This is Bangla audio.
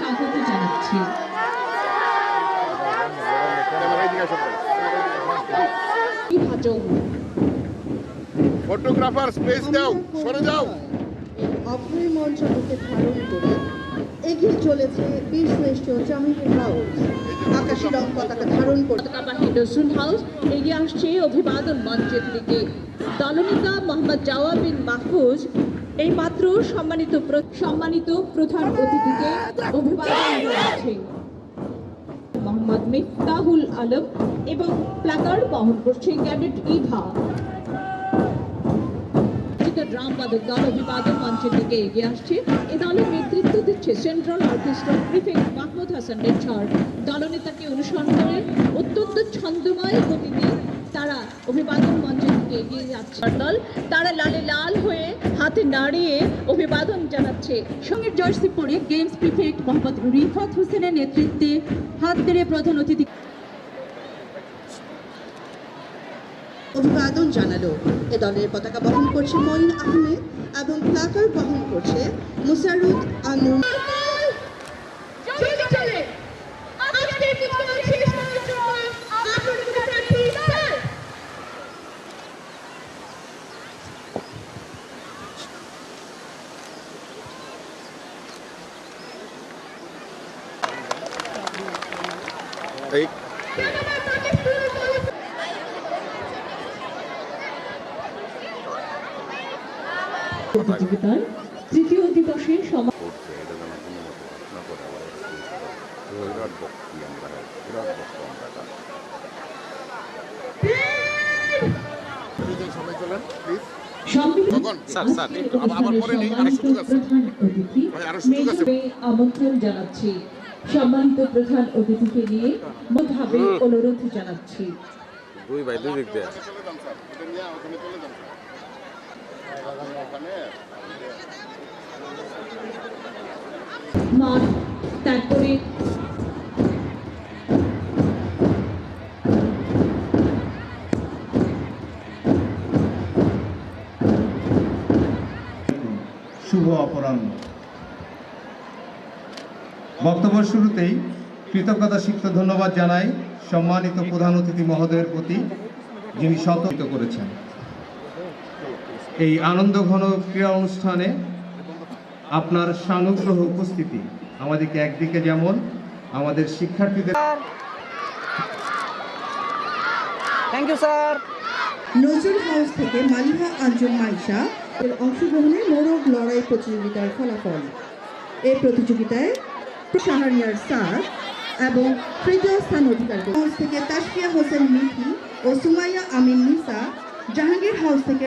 স্বাগত জানাচ্ছি। ফটোগ্রাফার স্পেস দাও সরে যাও। অভয় মঞ্চকে ধারণ করে এগিয়ে চলেছে বীর শ্রেষ্ঠ জামিল হাউস। আকাশি রং পতাকা ধারণ করে পতাকাবাহী নজরুল হাউস এগিয়ে আসছে অভিবাদন মঞ্চের দিকে। দলনেতা মোহাম্মদ জাওয়া বিন মাহফুজ এই মাত্র সম্মানিত সম্মানিত প্রধান অতিথিকে অভিবাদন জানাচ্ছেন মোহাম্মদ মিফতাহুল আলম এবং প্লাকার্ড বহন করছে ক্যাডেট ইভা। ড্রাম দল অভিবাদন মঞ্চের দিকে এগিয়ে আসছে। এ দলের নেতৃত্ব দিচ্ছে central orchestra prefect Mahmud Hasan Nesar দলনেতাকে অনুসরণ করে অত্যন্ত ছন্দময় গতিতে তারা অভিবাদন মঞ্চের দিকে এগিয়ে যাচ্ছে দল তারা লালে লাল হয়ে হাতে নাড়িয়ে অভিবাদন জানাচ্ছে। সঙ্গে জার্সি পরে গেমস প্রিফেক্ট মোহাম্মদ রিফাত হোসেনের নেতৃত্বে হাত ধরে প্রধান অতিথি অভিবাদন জানালো। এ দলের পতাকা বহন করছে মঈন আহমেদ এবং প্লাকার বহন করছে মুসারুদ আনুর মেজবে আমন্ত্রণ জানাচ্ছি। সম্মানিত প্রধান অতিথিকে নিয়ে মতভাবে অনুরোধ জানাচ্ছি। দুই ভাই দুই দিক দিয়ে। মাঠ তারপরে শুভ অপরাহ্ন। বক্তব্য শুরুতেই কৃতজ্ঞতা সিক্ত ধন্যবাদ জানাই সম্মানিত প্রধান অতিথি মহোদয়ের প্রতি যিনি সতর্কিত করেছেন। এই আনন্দ ঘন ক্রীড়া অনুষ্ঠানে আপনার সানুগ্রহ উপস্থিতি আমাদেরকে একদিকে যেমন আমাদের শিক্ষার্থীদের thank you sir Nazrul house থেকে মালিহা আঞ্জুম মাইশা এর অংশগ্রহণে মোরগ লড়াই প্রতিযোগিতার ফলাফল। এই প্রতিযোগিতায় শাহরিয়ার স্যার এবং তৃতীয় স্থান অধিকার করে। হাউস থেকে তাসফিয়া হোসেন মিথি ও সুমাইয়া আমিন নিসা জাহাঙ্গীর হাউস থেকে